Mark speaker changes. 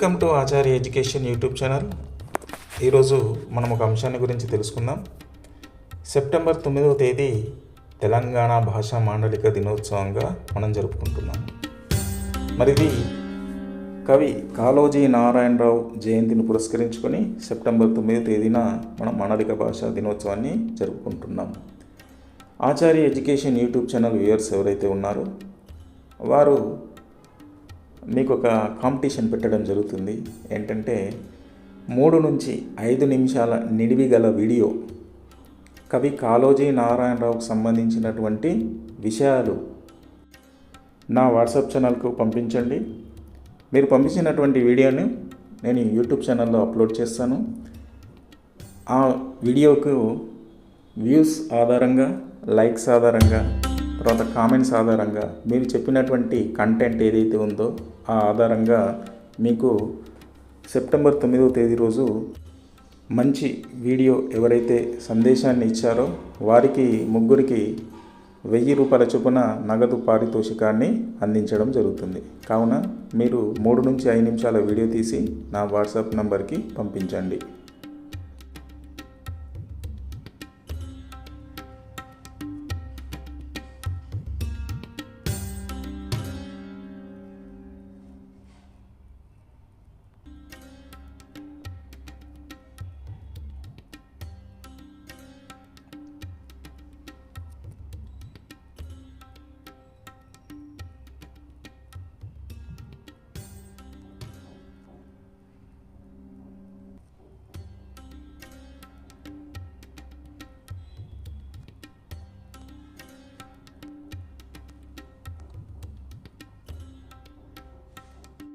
Speaker 1: Welcome to Acharya education YouTube channel. ఈరోజు మనం ఒక అంశాన్ని గురించి తెలుసుకుందాం. సెప్టెంబర్ తొమ్మిదవ తేదీ తెలంగాణ భాషా మాండలిక దినోత్సవంగా మనం జరుపుకుంటున్నాం. మరి ఇది కవి కాళోజీ నారాయణరావు జయంతిని పురస్కరించుకొని సెప్టెంబర్ తొమ్మిదవ తేదీన మనం మాండలిక భాషా దినోత్సవాన్ని జరుపుకుంటున్నాం. Acharya education YouTube channel viewers ఎవరైతే ఉన్నారో వారు మీకు ఒక కాంపిటీషన్ పెట్టడం జరుగుతుంది. ఏంటంటే మూడు నుంచి ఐదు నిమిషాల నిడివి గల వీడియో కవి కాళోజీ నారాయణరావుకు సంబంధించినటువంటి విషయాలు నా వాట్సాప్ ఛానల్కు పంపించండి. మీరు పంపించినటువంటి వీడియోని నేను యూట్యూబ్ ఛానల్లో అప్లోడ్ చేస్తాను. ఆ వీడియోకు వ్యూస్ ఆధారంగా లైక్స్ ఆధారంగా తర్వాత కామెంట్స్ ఆధారంగా మీరు చెప్పినటువంటి కంటెంట్ ఏదైతే ఉందో ఆ ఆధారంగా మీకు సెప్టెంబర్ తొమ్మిదవ తేదీ రోజు మంచి వీడియో ఎవరైతే సందేశాన్ని ఇచ్చారో వారికి ముగ్గురికి వెయ్యి రూపాయల చొప్పున నగదు పారితోషికాన్ని అందించడం జరుగుతుంది. కావున మీరు మూడు నుంచి ఐదు నిమిషాల వీడియో తీసి నా వాట్సాప్ నంబర్కి పంపించండి.